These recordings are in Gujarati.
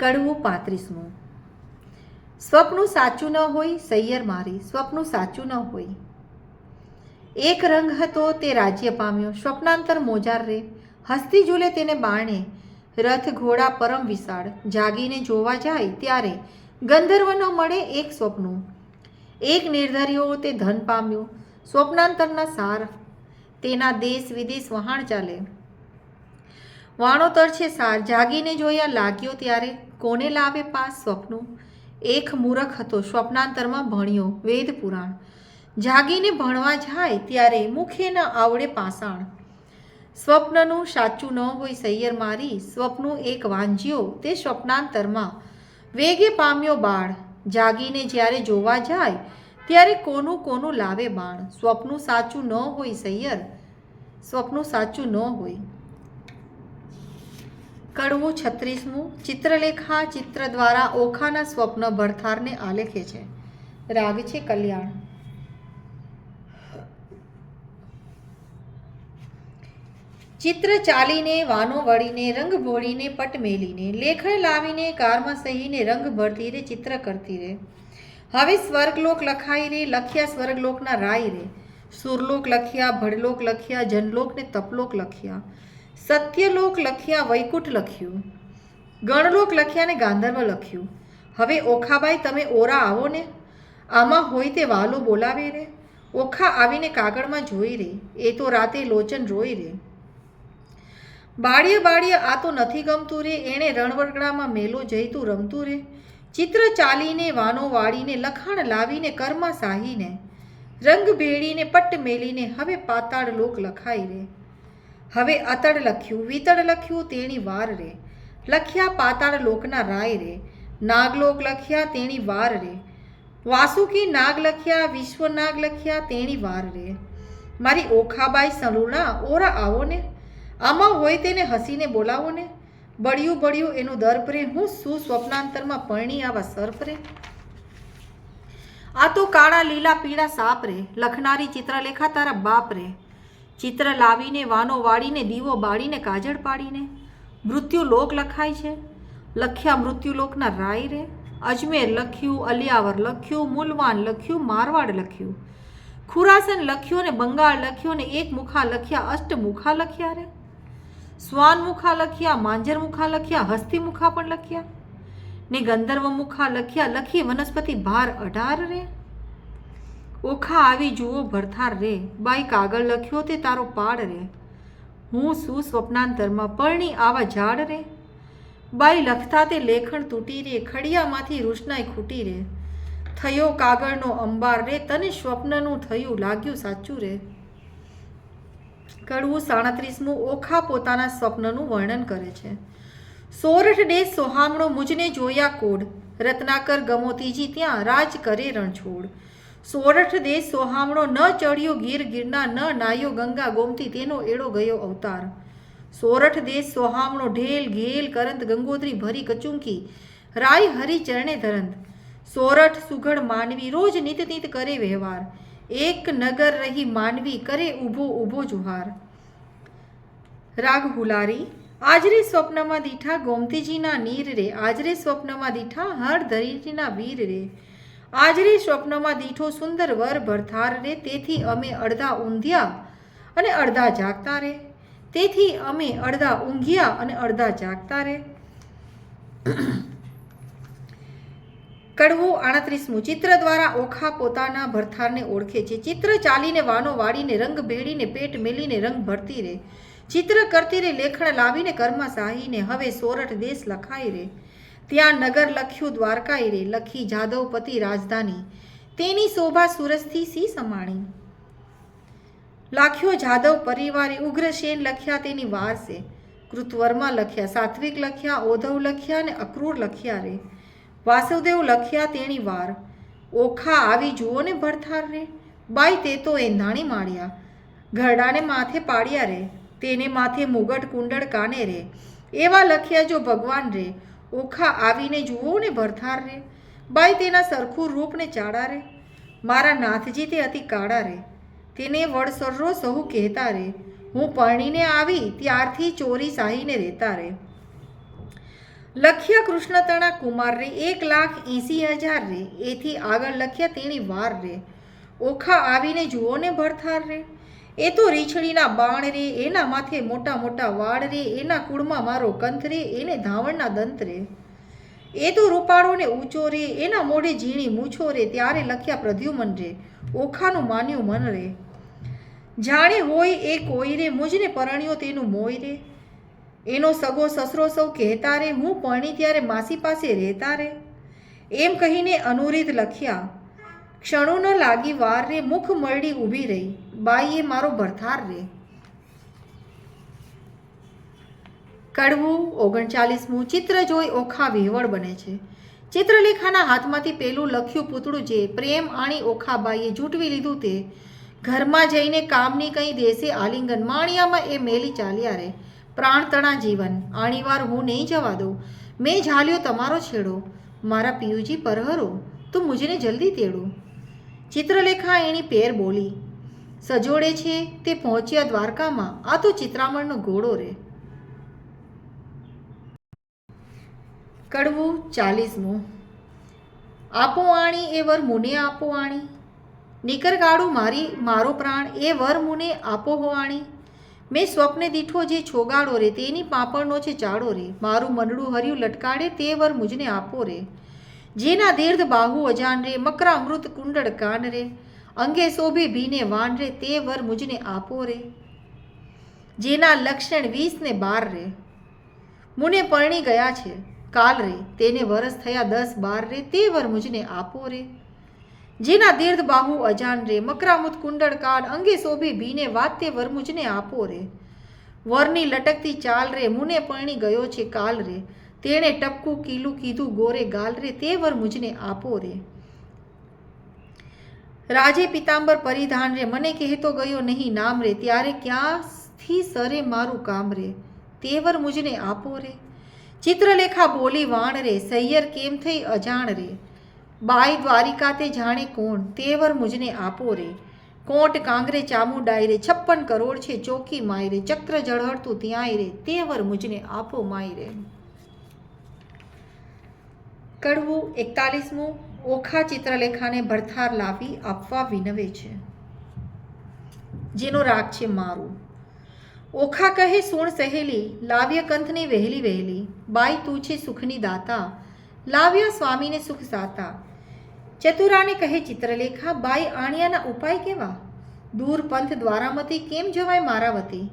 કડવું પાંત્રીસમું સ્વપ્નું સાચું ન હોય, સૈયર મારી, સ્વપ્નું સાચું ન હોય. એક રંગ હતો તે રાજ્ય પામ્યો, સ્વપ્નાંતર મોજાર રે. હસ્તી ઝૂલે તેને બાણે, રથ ઘોડા પરમ વિશાળ. જાગીને જોવા જાય ત્યારે ગંધર્વ ન મળે એક સ્વપ્નું. એક નિર્ધાર્યો તે ધન પામ્યો, સ્વપ્નાંતરના સાર. તેના દેશ વિદેશ વહાણ ચાલે. વાણોતર છે સાર, જાગીને જોયા લાગ્યો ત્યારે. કોને લાવે પાસ સ્વપ્નું? એક મૂરખ હતો, સ્વપ્નાંતરમાં ભણ્યો, વેદ પુરાણ. જાગીને ભણવા જાય ત્યારે મુખે ન આવડે પાષાણ. સ્વપ્નનું સાચું ન હોય સૈયર મારી, સ્વપ્નું એક વાંજ્યો તે સ્વપ્નાંતરમાં. વેગે પામ્યો બાળ, જાગીને જ્યારે જોવા જાય ત્યારે કોનું કોનું લાવે બાણ. સ્વપ્નું સાચું ન હોય સૈયર, સ્વપ્નું સાચું ન હોય. કડવું છત્રીસમું ચિત્રલેખા ચિત્ર દ્વારા ઓખાના સ્વપ્ન ભરથારને આલેખે છે. રાગ છે કલ્યાણ. ચિત્ર ચાલીને, વાનો વળીને, રંગ ભોળીને, પટ મેલીને લેખણ લાવીને, કારમાં સહીને, રંગ ભરતી રે, ચિત્ર કરતી રે. હવે સ્વર્ગલોક લખાઈ રે, લખ્યા સ્વર્ગલોકના રાય રે. સુરલોક લખ્યા, ભડલોક લખ્યા જનલોક ને તપલોક લખ્યા. સત્યલોક લખ્યા વૈકુંઠ લખ્યું. ગણલોક લખ્યા ને ગાંધર્વ લખ્યું. હવે ઓખાબાઈ તમે ઓરા આવો ને. આમાં હોય તે વાલો બોલાવે રે. ઓખા આવીને કાગળમાં જોઈ રે. એ તો રાતે લોચન રોઈ રે. બાળીએ બાળીએ આ તો નથી ગમતું રે. એણે રણવરગડામાં મેલો જઈતું રમતું રે. ચિત્ર ચાલીને, વાનો વાળીને, લખાણ લાવીને, કર્મા સાહીને. રંગ ભેળીને, પટ્ટ મેલીને, હવે પાતાળ લોક લખાઈ રે. હવે અતડ લખ્યું, વિતડ લખ્યું તેણી વાર રે. લખ્યા પાતાળ લોકના રાય રે. નાગલોક લખ્યા તેણી વાર રે. વાસુકી નાગ લખ્યા વિશ્વ નાગ લખ્યા તેણી વાર રે. મારી ઓખાબાઈ સલુણા ઓરા આવો ને. આમાં હોય તેને હસીને બોલાવો ને. બળ્યું બળ્યું એનું દર્પરે હું શું સ્વપ્નાંતરમાં પરણી આવા સર્પ રે? આ તો કાળા, લીલા, પીળા સાપ રે. લખનારી ચિત્રલેખા તારા બાપ રે. ચિત્ર લાવીને, વાનો વાળીને, દીવો બાળીને, કાજળ પાડીને મૃત્યુલોક લખાય છે. લખ્યા મૃત્યુલોકના રાય રે. અજમેર લખ્યું, અલિયાવર લખ્યું, મુલવાન લખ્યું, મારવાડ લખ્યું. ખુરાસન લખ્યું ને બંગાળ લખ્યું ને એક મુખા લખ્યા અષ્ટમુખા લખ્યા રે. સ્વાનમુખા લખ્યા, માંજર મુખા લખ્યા હસ્તીમુખા પણ લખ્યા. ને ગંધર્વ મુખા લખ્યા, લખી વનસ્પતિ ભાર અઢાર રે. ઓખા આવી, જુઓ, ભરથાર રે. બાઈ કાગળ લખ્યો તે તારો પાડ રે. હું શું સ્વપ્નાંતરમાં પરણી આવા ઝાડ રે? બાઈ લખતા તે લેખણ તૂટી રે, ખડિયામાંથી રૂશનાઈ ખૂટી રે. થયો કાગળનો અંબાર રે, તને સ્વપ્નનું થયું લાગ્યું સાચું રે. કડવું સાડત્રીસમું ઓખા પોતાના સ્વપ્નનું વર્ણન કરે છે. સોરઠ ડે સોહામણો મુજને જોયા કોડ. રત્નાકર ગમોતીજી ત્યાં રાજ કરે રણછોડ. સોરઠ દેશ સોહામણો ન ચડ્યો ગીર ગીરના ન નાયો ગંગા ગોમતી તેનો એડો ગયો અવતાર. સોરઠ દેશ સોહામણો ઢેલ ઘેલ કરંત ગંગોત્રી ભરી કચુંકી, રાય હરી ચરણે ધરંત. સોરઠ સુઘડ માનવી રોજ નિત નિત કરે વ્યવહાર, એક નગર રહી માનવી કરે ઊભો ઊભો જુહાર. રાગ હુલારી, આજરે સ્વપ્નમાં દીઠા ગોમતીજીના નીર રે, આજરે સ્વપ્નમાં દીઠા હરધરીજીના વીર રે. આજરે સ્વપ્નમાં દીઠો સુંદર વર ભરથાર રે, તેથી અમે અડધા ઊંધ્યા અને અડધા જાગતા રે. તેથી અમે અડધા ઊંઘ્યા અને અડધા જાગતા રે. કડવું આડત્રીસમું. ચિત્ર દ્વારા ઓખા પોતાના ભરથારને ઓળખે છે. ચિત્ર ચાલીને વાનો વાળીને રંગ ભેળીને પેટ મેલીને રંગ ભરતી રે. ચિત્ર કરતી રે, લેખણ લાવીને કર્મ સાહીને હવે સોરઠ દેશ લખાઈ રે. ત્યાં નગર લખ્યું દ્વારકાએ રે, લખી જાદવપતિ રાજધાની. તેની શોભા સુરસથી સી સમાણી? લાખ્યો જાદવ પરિવારે ઉગ્રસેન લખ્યા તેની વાર છે કૃતવર્મા લખ્યા, સાત્વિક લખ્યા, ઓધવ લખ્યા અને અક્રૂર લખ્યા રે. વાસુદેવ લખ્યા તેની વાર. ઓખા આવી જુઓ ને ભરથાર રે. બાઈ તે તો એંધાણી માળ્યા. ઘરડાને માથે પાડ્યા રે. તેને માથે મુગટ કુંડળ કાને રે. એવા લખ્યા જો ભગવાન રે. ઓખા આવીને જુઓ ને ભરથાર રે. બાઈ તેના સરખું રૂપને ચાડા રે. મારા નાથજી તે અતિ કાળા રે. તેને વડસરો સહુ કહેતા રે. હું પરણીને આવી ત્યારથી ચોરી સાહીને રહેતા રે. લખ્યા કૃષ્ણ તણા કુમાર રે, એક લાખ એંસી હજાર રે. એથી આગળ લખ્યા તેની વાર રે. ઓખા આવીને જુઓ ને ભરથાર રે. એ તો રીછડીના બાણ રે, એના માથે મોટા મોટા વાળ રે, એના કુળમાં મારો કંથ રે, એને ધાવણના દંત રે. એ તો રૂપાળોને ઊંચો રે, એના મોઢે ઝીણી મૂછો રે, ત્યારે લખ્યા પ્રદ્યુમન રે, ઓખાનું માન્યું મન રે. જાણે હોય એ કોઈ રે, મુજને પરણ્યો તેનું મોય રે. એનો સગો સસરો સૌ કહેતા રે, હું પરણી ત્યારે માસી પાસે રહેતા રે. એમ કહીને અનુરીત લખ્યા, ક્ષણો ન લાગી વાર રે, મુખ મરડી ઊભી રહી. બાઈએ મારો ભરથાર રે. કડવું ઓગણચાલીસમું ચિત્ર જોઈ ઓખા વિહવળ બને છે. ચિત્રલેખાના હાથમાંથી પેલું લખ્યું પૂતળું જે પ્રેમ આણી ઓખાબાઈએ જૂટવી લીધું તે. ઘરમાં જઈને કામની કંઈ દેશે આલિંગન, માણિયામાં એ મેલી ચાલ્યા રે. પ્રાણતણા જીવન, આણીવાર હું નહીં જવા દઉં. મેં ઝાલ્યો તમારો છેડો. મારા પિયુજી પરહરો, તું મુજને જલ્દી તેડો. ચિત્રલેખા એની પેર બોલી સજોડે છે તે પહોંચ્યા દ્વારકામાં. આ તો ચિત્રામણનો ઘોડો રે. કડવું ચાલીસમું આપો આણી, એ વર મુને આપો આણી. નીકર મારી, મારો પ્રાણ, એ વર મુને આપો હો આણી. મેં સ્વપ્ને દીઠો જે છોગાડો રે, તેની પાપણનો છે ચાડો રે. મારું મનડું હર્યું લટકાડે, તે વર મુજને આપો રે. જેના દીર્ઘ બાહુ અજાન રે, મકરા અમૃત કુંડળ કાન રે. અંગે શોભે ભીને વાન રે તે વર મુજને આપો રે, જેના લક્ષણ વીસ ને બાર રે. મુને પરણી ગયા છે કાલ રે, તેને વરસ થયા દસ બાર રે, તે વર મુજને આપો રે. જેના દીર્ઘ બાહુ અજાન રે મકરામુત કુંડળ કાળ, અંગે શોભે ભીને વાત, તે વર મુજને આપો રે. વરની લટકતી ચાલ રે, મુને પરણી ગયો છે કાલ રે. તેણે ટપકું, કીલું કીધું, ગોરે ગાલ રે, તે વર મુજને આપો રે. રાજે પિતાંબર પરિધાન રે. મને કહેતો ગયો નહીં નામ રે. ત્યારે ક્યાંથી સરે મારું કામ રે? તેવર મુજને આપો રે. ચિત્રલેખા બોલી વાણ રે. સૈયર કેમ થઈ અજાણ રે? બાઈ દ્વારિકા તે જાણે કોણ? તેવર મુજને આપો રે. કોટ કાંગરે ચામુ રે. છપ્પન કરોડ છે ચોકી માય રે. ચક્ર જળહળતું ત્યાંય રે. તેવર મુજને આપો માય રે. કડવું એકતાલીસમું ઓખા ચિત્રલેખાને ભરથાર લાવી આપવા વિનવે છે. જેનો રાગ છે મારું. ઓખા કહે, સુણ સહેલી, લાવ્ય કંથની વહેલી વહેલી. બાઈ તું છે સુખની દાતા. લાવ્યા સ્વામીને સુખ સાતા. ચતુરાને કહે, ચિત્રલેખા, બાઈ આણિયાના ઉપાય કેવા? દૂર પંથ દ્વારામતી કેમ જવાય મારા વતી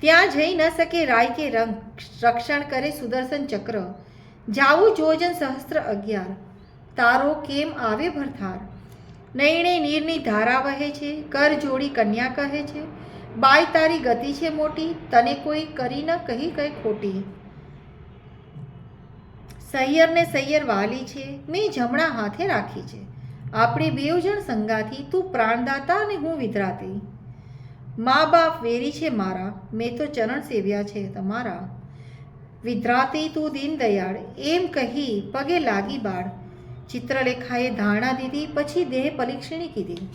ત્યાં જઈ ન શકે રાય કે રંગ. રક્ષણ કરે સુદર્શન ચક્ર. જાવું જોજન સહસ્ત્ર અગિયાર. તારો કેમ આવે ભરથાર? નૈણે નીરની ધારા વહે છે, કર જોડી કન્યા કહે છે. બાય તારી ગતિ છે મોટી, તને કોઈ કરી ન કહી કઈ ખોટી. સૈયરને સૈયર વાલી છે, મેં જમણા હાથે રાખી છે. આપણે બેવ જણ સંગાથી તું પ્રાણદાતા અને હું વિધરાતી. મા બાપ વેરી છે મારા, મેં તો ચરણ સેવ્યા છે તમારા. વિધરાતી તું દીન દયાળ, એમ કહી પગે લાગી બાળ. ચિત્રલેખાએ ધારણા દીધી, પછી દેહ પરીક્ષણી કીધી.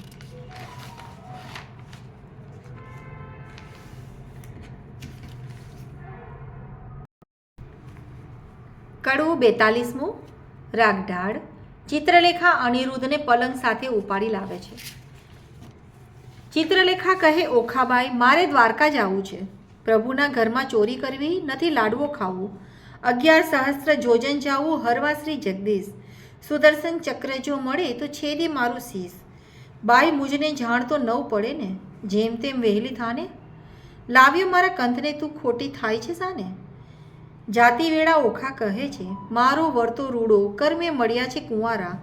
કડવું બેતાલીસમું, રાગઢાળ, ચિત્રલેખા અનિરુદ્ધને પલંગ સાથે ઉપાડી લાવે છે. ચિત્રલેખા કહે, ઓખાબાઈ, મારે દ્વારકા જવું છે. પ્રભુના ઘરમાં ચોરી કરવી નથી, લાડવો ખાવું. અગિયાર સહસ્ત્ર જોજન જાવું, હરવા શ્રી જગદીશ. સુદર્શન ચક્ર જો મળે તો છેદી મારું શીશ. બાઈ મુજને જાણ તો નવ પડે ને? જેમ તેમ વહેલી થાને? લાવ્યો મારા કંથને તું ખોટી થાય છે સાને? જાતિ વેળા ઓખા કહે છે, મારો વર્તો રૂડો, કર્મે મળ્યા છે કુંવારા.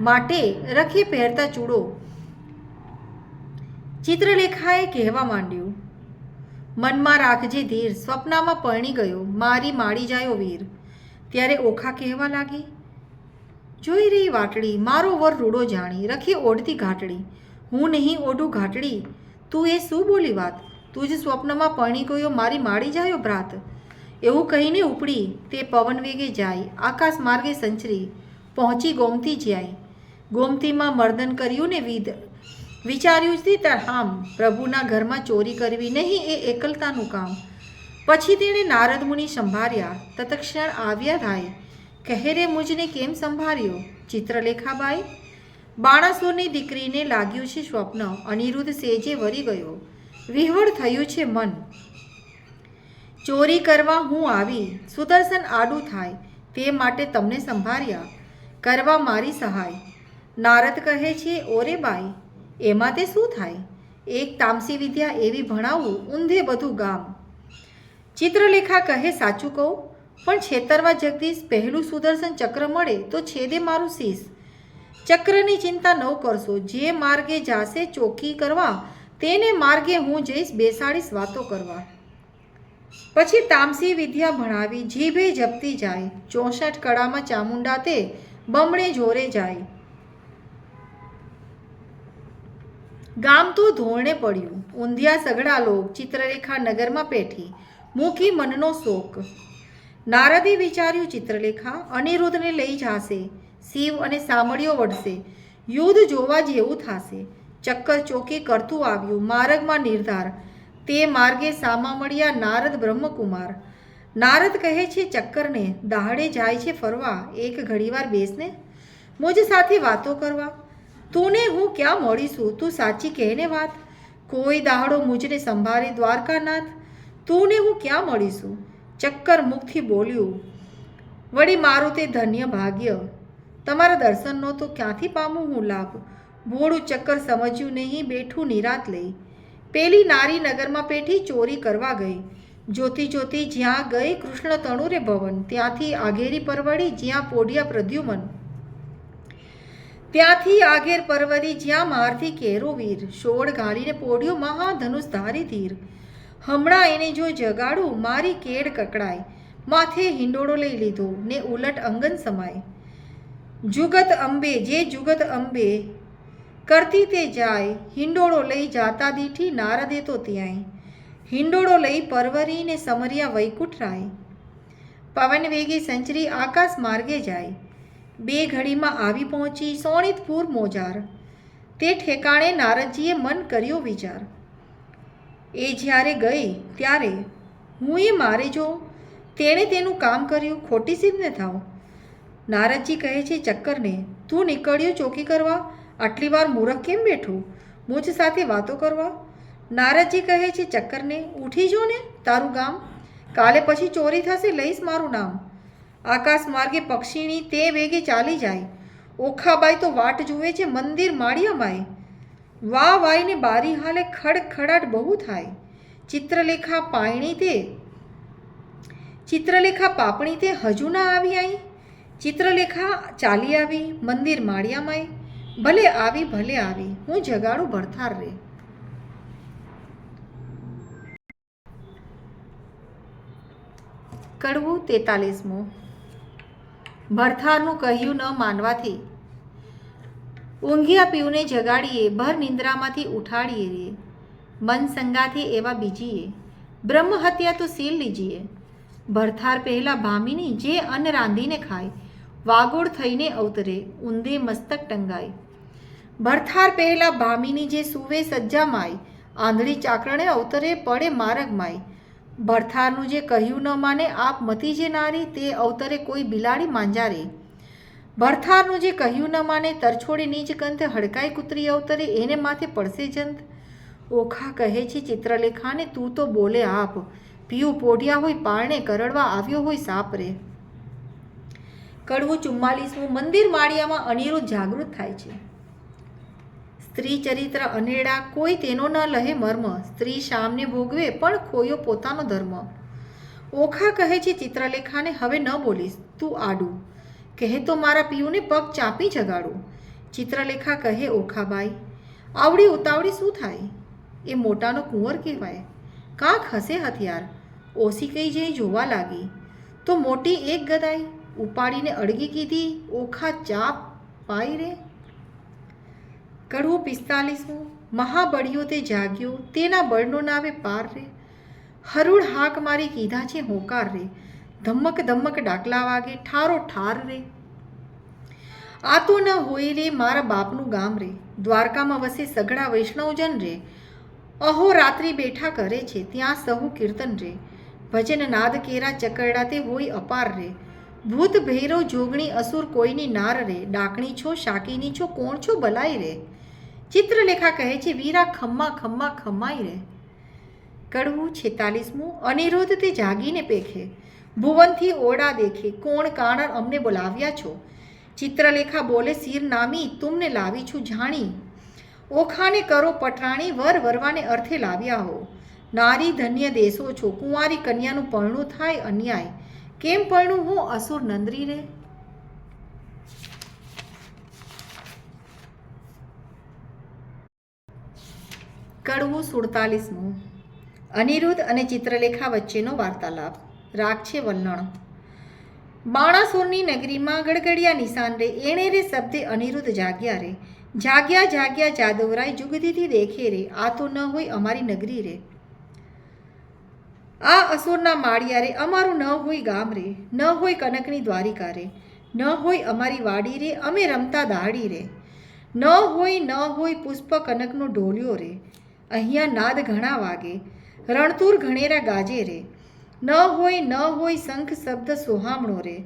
માટે રખે પહેરતા ચૂડો. ચિત્રલેખાએ કહેવા માંડ્યું, મનમાં રાખજે ધીર, સ્વપ્નમાં પરણી ગયો, મારી માડી જાયો વીર. ત્યારે ઓખા કહેવા લાગી જોઈ રહી વાટડી મારો વર રૂડો જાણી, રખી ઓઢતી ઘાટડી હું નહીં ઓઢું ઘાટડી તું એ શું બોલી વાત? તું જ સ્વપ્નમાં પરણી ગયો, મારી માડી જાયો ભ્રાત. એવું કહીને ઉપડી, તે પવન વેગે જાય, આકાશ માર્ગે સંચરી, પહોંચી ગોમતી જાય. ગોમતીમાં મર્દન કર્યું ને વિધ. વિચાર્યું જ તરહામ પ્રભુના ઘરમાં ચોરી કરવી નહીં એ એકલતાનું કામ. પછી તેણે નારદ મુનિ સંભાળ્યા, તત્ક્ષણ આવ્યા થાય કહે રે મુજને કેમ સંભાળ્યો? ચિત્રલેખાબાઈ? બાણાસુરની દીકરીને લાગ્યું છે સ્વપ્ન. અનિરુદ્ધ સેજે વરી ગયો. વિહવળ થયું છે મન. ચોરી કરવા હું આવી. સુદર્શન આડું થાય. તે માટે તમને સંભાળ્યા. કરવા મારી સહાય. નારદ કહે છે, ઓરે બાઈ, એમાં તે શું થાય? એક તામસી વિદ્યા એવી ભણાવું ઊંધે બધું ગામ. ચિત્રલેખા કહે, સાચું કહું? પણ છેતરવા જગદીશ પહેલું સુદર્શન ચક્ર મળે તો છેદે મારું શીશ. ચક્રની ચિંતા ન કરશો, જે માર્ગે જાશે ચોકી કરવા, તેને માર્ગે હું જઈશ બેસાડીશ વાતો કરવા. પછી તામસી વિદ્યા ભણાવી, જીભે જપતી જાય, ચોસઠ કળામાં ચામુંડા તે બમણે જોરે જાય. ગામ તો ધોરણે પડ્યું, ઊંધિયા સગડા લોક, ચિત્રરેખા નગરમાં પેઠી મૂકી મનનો શોક. નારદે વિચાર્યું ચિત્રલેખા અનિરુદ્ધને લઈ જાશે. શિવ અને સામળીઓ વળશે. યુદ્ધ જોવા જેવું થશે. ચક્કર ચોકી કરતું આવ્યું માર્ગમાં નિર્ધાર. તે માર્ગે સામા મળ્યા નારદ બ્રહ્મકુમાર. નારદ કહે છે, ચક્કરને દહાડે જાય છે ફરવા? એક ઘડીવાર બેસને? મુજ સાથે વાતો કરવા. તુને હું ક્યાં મળીશું? તું સાચી કહેને વાત? કોઈ દાહડો મુજને સંભાળે દ્વારકાનાથ. તુને હું ક્યાં મળીશું? ચક્કર મુખથી બોલ્યું, વળી મારું તે ધન્ય ભાગ્ય. તમારા દર્શનનો તો ક્યાંથી પામું હું લાભ? ભોળું ચક્કર સમજ્યું નહીં, બેઠું નિરાત લઈ. પેલી નારી નગરમાં પેઠી ચોરી કરવા ગઈ. જોતી જોતી જ્યાં ગઈ કૃષ્ણ તણુરે ભવન. ત્યાંથી આઘેરી પરવડી જ્યાં પોઢિયા પ્રદ્યુમન. ત્યાંથી આગેર પરવરી જ્યાં મારથી કેરો વીર. શોળ ગાળીને પોડ્યો મહાધનુષ ધારી ધીર. હમણાં એને જો જગાડું, મારી કેડ કકડાય. માથે હિંડોળો લઈ લીધો ને ઉલટ અંગન સમાય. જુગત અંબે, જે જુગત અંબે કરતી તે જાય. હિંડોળો લઈ જાતા દીઠી નારદે તો ત્યાંય. હિંડોળો લઈ પરવરીને સમર્યા વૈકુંઠરાય પવન વેગે સંચરી આકાશ માર્ગે જાય. બે ઘડીમાં આવી પહોંચી સોણિતપુર મોજાર. તે ઠેકાણે નારદજીએ મન કર્યો વિચાર. એ જ્યારે ગઈ ત્યારે હું એ મારે જો. તેણે તેનું કામ કર્યું, ખોટી સિદ્ધને થાવ. નારદજી કહે છે, ચક્કરને, તું નીકળ્યો ચોકી કરવા? આટલી વાર મૂરખ કેમ બેઠું? મુજ સાથે વાતો કરવા? નારદજી કહે છે, ચક્કરને, ઉઠી જો ને, તારું ગામ. કાલે પછી ચોરી થશે, લઈશ મારું નામ. આકાશ માર્ગે પક્ષીની તે વેગે ચાલી જાય. ઓખાબાઈ તો વાટ જુએ છે, મંદિર માળિયામાય વાહ વાઈને બારી હાલે ખડખડાટ બહુ થાય. ચિત્રલેખા પાણી તે. ચિત્રલેખા પાપણી તે હજુ ના આવી આઈ. ચિત્રલેખા ચાલી આવી, મંદિર માળિયામાંય. ભલે આવી ભલે આવી, હું જગાડું ભરથાર રે. કડવું તેતાલીસમું. ભરથારનું કહ્યું ન માનવાથી. ઊંઘિયા પીવને જગાડીએ, ભર નિંદ્રામાંથી ઉઠાડીએ રે. મન સંગાથી એવા બીજીએ, બ્રહ્મ હત્યા તો સીલ લીજીએ. ભરથાર પહેલાં ભામીની જે અન્ન રાંધીને ખાય, વાગોળ થઈને અવતરે, ઊંધે મસ્તક ટંગાય. ભરથાર પહેલાં ભામીની જે સુવે સજ્જામાય આંધળી ચાકરણે અવતરે, પડે મારગમાય ભરથારનું જે કહ્યું ન માને આપ મતી જે નારી, તે અવતરે કોઈ બિલાડી માંજારે ભરથારનું જે કહ્યું ન માને તરછોડી નીચ કંથ હડકાઈ કૂતરી અવતરે, એને માથે પડશે જંત. ઓખા કહે છે ચિત્રલેખાને, તું તો બોલે આપ. પીયું પોઢિયા હોય, પારણે કરડવા આવ્યો હોય સાપ રે કડવું ચુમ્માલીસમું મંદિર માળિયામાં અનિરુદ્ધ જાગૃત થાય છે. સ્ત્રી ચરિત્ર અનેડા, કોઈ તેનો ન લહે મર્મ. સ્ત્રી શામને ભોગવે, પણ ખોયો પોતાનો ધર્મ. ઓખા કહે છે ચિત્રલેખાને, હવે ન બોલીશ. તું આડું. કહે તો મારા પિયુને પગ ચાપી જગાડું. ચિત્રલેખા કહે, ઓખાબાઈ, આવડી ઉતાવળી શું થાય? એ મોટાનો કુંવર કહેવાય. કાંક હશે હથિયાર, ઓસી કઈ જઈ જોવા લાગી. તો મોટી એક ગદાઈ, ઉપાડીને અડગી કીધી, ઓખા ચાપ, પાઈ રે. કડવું પિસ્તાલીસમું મહાબળિયો તે જાગ્યો, તેના બળનો નાવે પાર રે. હરુડ હાક મારી કીધા છે હોંકાર રે. ધમક ધમક ડાકલા વાગે, ઠારો ઠાર રે. આ તો ન હોય રે, મારા બાપનું ગામ રે. દ્વારકામાં વસે સઘળા વૈષ્ણવજન રે. અહો રાત્રિ બેઠા કરે છે, ત્યાં સહુ કીર્તન રે. ભજન નાદ કેરા ચકરડા તે હોય અપાર રે. ભૂત ભૈરવ જોગણી અસુર કોઈની નાર રે. ડાકણી છો, શાકીની છો, કોણ છો, બલાઈ રે. ચિત્રલેખા કહે છે, વીરા ખમ્મા ખમ્મા ખમ્માઈ રે. કડવું છેતાલીસમું. અનિરોધ તે જાગીને પેખે. ભુવનથી ઓરડા દેખે કોણ કાણર અમને બોલાવ્યા છો? ચિત્રલેખા બોલે, શિર નામી, તુમને લાવી છું જાણી. ઓખાને કરો પટરાણી વર વરવાને અર્થે લાવ્યા હો. નારી ધન્ય દેશો છો, કુંવારી કન્યાનું પરણું થાય અન્યાય. કેમ પરણું? હું અસુર નંદરી રે. કડવું સુડતાલીસમું. અનિરુદ્ધ અને ચિત્રલેખા વચ્ચેનો વાર્તાલાપ. રાગ છે વલણ બાણાસુરની નગરીમાં ગડગડિયા નિશાન રે, એણે રે શબ્દે અનિરુદ્ધ જાગ્યા રે. જાગ્યા જાગ્યા જાદવરાય જુગદીથી દેખે રે, આ તો ન હોય અમારી નગરી રે. આ અસુરના માળિયા રે, અમારું ન હોય ગામ રે, ન હોય કનકની દ્વારિકા રે, ન હોય અમારી વાડી રે, અમે રમતા દાડી રે. ન હોય ન હોય પુષ્પ કનકનો ઢોલિયો રે, અહીંયા નાદ ઘણા વાગે રણતુર ઘણેરા ગાજે રે. ન હોય ન હોય શંખ શબ્દ સોહામણો રે.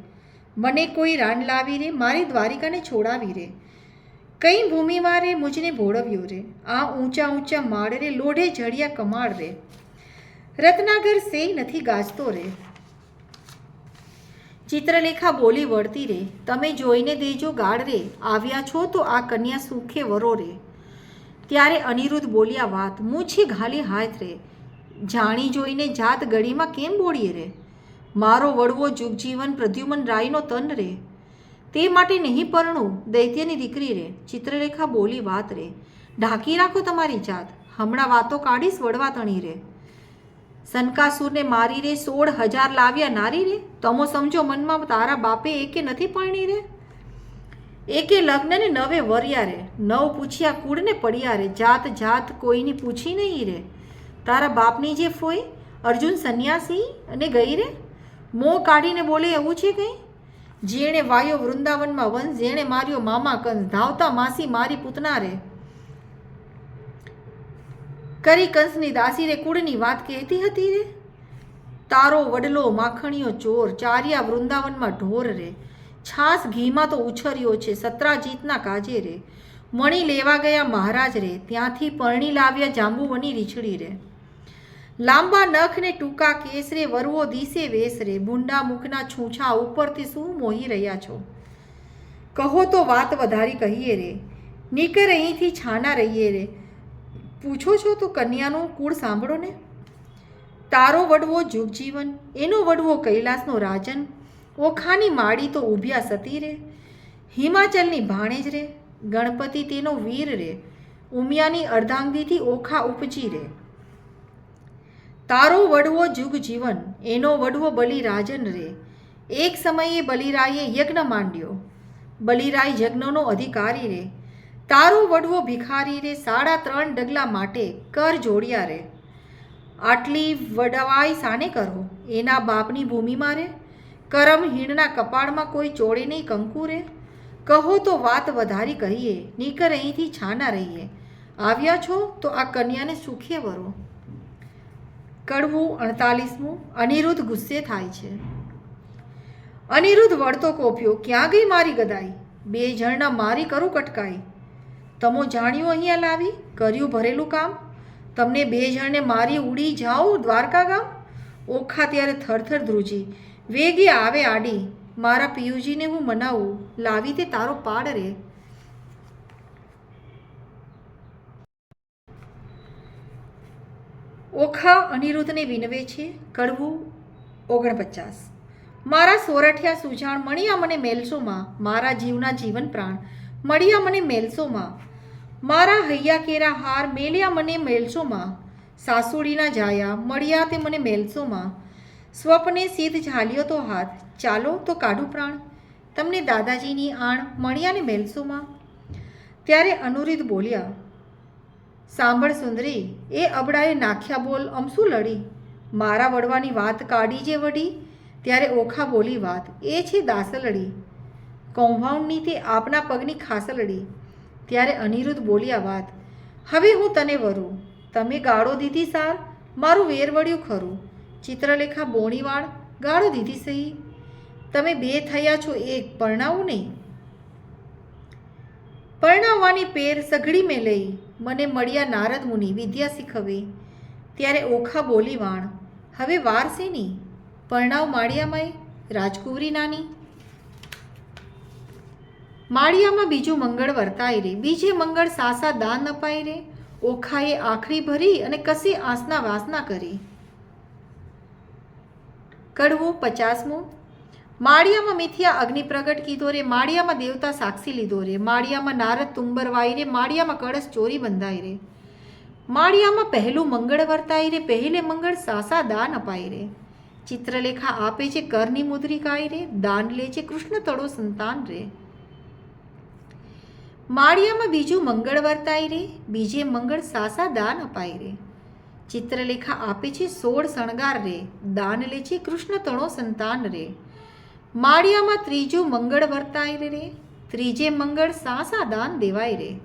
મને કોઈ રાન લાવી રે, મારી દ્વારિકાને છોડાવી રે. કઈ ભૂમિમાં રે મુજને ભોળવ્યો રે? આ ઊંચા ઊંચા માળ રે, લોઢે જડિયા કમાળ રે. રત્નાગર સેય નથી ગાજતો રે. ચિત્રલેખા બોલી વળતી રે, તમે જોઈને દેજો ગાળ રે, આવ્યા છો તો આ કન્યા સુખે વરો રે. ત્યારે અનિરુદ્ધ બોલ્યા વાત, મૂછી ઘાલી હાથ રે. જાણી જોઈને જાત ગળીમાં કેમ બોળીએ રે? મારો વડવો જુગજીવન પ્રદ્યુમન રાયનો તન રે. તે માટે નહીં પરણું દૈત્યની દીકરી રે. ચિત્રરેખા બોલી વાત રે. ઢાંકી રાખો તમારી જાત. હમણાં વાતો કાઢીશ વડવા તણી રે. સનકાસુરને મારી રે સોળ હજાર લાવ્યા નારી રે? તમો સમજો મનમાં તારા બાપે એકે નથી પરણી રે? એકે લગ્નને નવે વર્યા રે. નવ પૂછ્યા કુળને પડ્યા રે. જાત જાત કોઈની પૂછી નહીં રે. તારા બાપની જે ફોઈ? અર્જુન સંન્યાસી અને ગઈ રે? મોં કાઢીને બોલે એવું છે કંઈ? જેણે વાયો વૃંદાવનમાં વંશ, જેણે માર્યો મામા કંસ, ધાવતા માસી મારી પૂતના રે. કરી કંસની દાસી રે કુળની વાત કહેતી હતી રે? તારો વડલો માખણીયો ચોર ચાર્યા વૃંદાવનમાં ઢોર રે. છાસ ઘીમાં તો ઉછર્યો છે સત્રાજીતના કાજે રે. મણી લેવા ગયા મહારાજ રે, ત્યાંથી પરણી લાવ્યા જાંબુવની રીછડી રે. લાંબા નખ ને ટૂંકા કેસ રે વરવો દિશે વેસ રે ભૂંડા મુખના છૂછા ઉપરથી શું મોહી રહ્યા છો? કહો તો વાત વધારી કહીએ રે. નીકળ અહીંથી છાના રહીએ રે. પૂછો છો તો કન્યાનું કુળ સાંભળો ને. તારો વડવો જુગજીવન, એનો વડવો કૈલાસનો રાજન. ઓખાની માળી તો ઊભ્યા સતી રે. હિમાચલની ભાણેજ રે. ગણપતિ તેનો વીર રે. ઉમિયાની અર્ધાંગીથી ઓખા ઉપજી રે. તારો વડવો જુગ જીવન, એનો વડવો બલિરાજન રે. એક સમયે બલિરાયે યજ્ઞ માંડ્યો. બલિરાય યજ્ઞનો અધિકારી રે. તારો વડવો ભિખારી રે, સાડા ત્રણ ડગલા માટે કર જોડ્યા રે. આટલી વડવાઈ સાને કરો? એના બાપની ભૂમિમાં રે? કરમ હીણના કપાળમાં કોઈ ચોળે નહીં કંકુ રે? કહો તો વાત વધારી કહીએ, નીકર અહીંથી છાના રહીએ. આવ્યા છો તો આ કન્યાને સુખે વરો. કડવું, અડતાલીસમું, અનિરુદ્ધ ગુસ્સે થાય છે. અનિરુદ્ધ વળતો કોપ્યો ક્યાં ગઈ મારી ગદાઈ? બે જણના મારી કરું કટકાઈ. તમો જાણ્યું અહીંયા લાવી? કર્યું ભરેલું કામ? તમને બે જણને મારી ઉડી જાઓ દ્વારકા ગામ? ઓખા ત્યારે થરથર ધ્રુજી. વેગે આવે આડી. મારા પિયુજીને હું મનાવું. લાવી તે તારો પાડ રે. ઓખા અનિરુદ્ધને વિનવે છે, કડવું ઓગણપચાસ. મારા સોરઠિયા સુજાણ મળ્યા મને મેલસોમાં, મારા જીવના જીવન પ્રાણ મળ્યા મને મેલસોમાં, મારા હૈયા કેરા હાર મેલ્યા મને મેલસોમાં, સાસુડીના જાયા, મળ્યા તે મને મેલસોમાં, સ્વપ્ને સીધ ઝાલ્યો તો હાથ, ચાલો તો કાઢું પ્રાણ, તમને દાદાજીની આણ મળ્યા ને મેલસોમાં. ત્યારે અનુરુદ્ધ બોલ્યા સાંભળ સુંદરી, એ અબડાએ નાખ્યા બોલ અમસું લડી. મારા વડવાની વાત કાઢી જે વડી, ત્યારે ઓખા બોલી વાત, એ છે દાસલડી. કૌભાઉન્ડની તે આપના પગની ખાસલડી ત્યારે અનિરુદ્ધ બોલ્યા વાત, હવે હું તને વરું. તમે ગાળો દીધી સાર, મારું વેર વળ્યું ખરું. ચિત્રલેખા બોણીવાળ, ગાળો દીધી સહી. તમે બે થયા છો એક, પરણાવું નહીં. પરણાવવાની પેર સઘળી મેં લઈ. મને મળ્યા નારદ મુનિ, વિદ્યા શીખવે. ત્યારે ઓખા બોલી વાણ, હવે વાર શેની? પરણાવ માળિયામાંય રાજકુંવરી નાની? માળિયામાં બીજું મંગળ વર્તાય રે, બીજે મંગળ સાસા દાન અપાય રે. ઓખાએ આખરી ભરી અને કસી આસના વાસના કરી. કડવું પચાસમું માળિયામાં મિથિયા અગ્નિ પ્રગટ કીધો રે, માળિયામાં દેવતા સાક્ષી લીધો રે, માળિયામાં નારદ તુંબર વાઈ રે, માળિયામાં કળશ ચોરી બંધાઈ રે. માળિયામાં પહેલું મંગળ વર્તાય રે, પહેલે મંગળ સાસા દાન અપાય રે. ચિત્રલેખા આપે છે, કરની મુદ્રિકાય રે, દાન લે છે, કૃષ્ણ તળો સંતાન રે. માળિયામાં બીજું મંગળ વર્તાય રે, બીજે મંગળ સાસા દાન અપાય રે. ચિત્રલેખા આપે છે, સોળ શણગાર રે, દાન લે છે, કૃષ્ણ તણો સંતાન રે. માળિયામાં ત્રીજું મંગળ વર્તાય રે ત્રીજે મંગળ સાસા દાન દેવાય રે.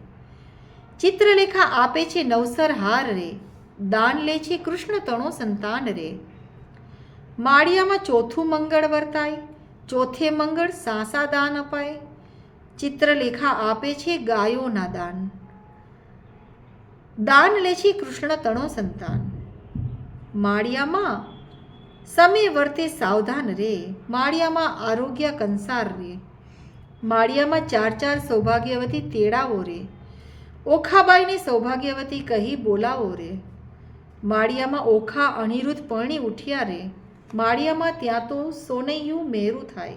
ચિત્રલેખા આપે છે નવસર હાર રે, દાન લે છે કૃષ્ણ તણો સંતાન રે. માળિયામાં ચોથું મંગળ વર્તાય, ચોથે મંગળ સાસા દાન અપાય. ચિત્રલેખા આપે છે ગાયોના દાન. દાન લે છે કૃષ્ણ તણો સંતાન. માળિયામાં સમય વર્તે સાવધાન રે, માળિયામાં આરોગ્ય કંસાર રે. માળિયામાં ચાર ચાર સૌભાગ્યવતી તેડાવો રે. ઓખાબાઈને સૌભાગ્યવતી કહી બોલાવો રે. માળિયામાં ઓખા અનિરુદ્ધ પરણી ઉઠ્યા રે. માળિયામાં ત્યાં તો સોનૈયું મેરું થાય.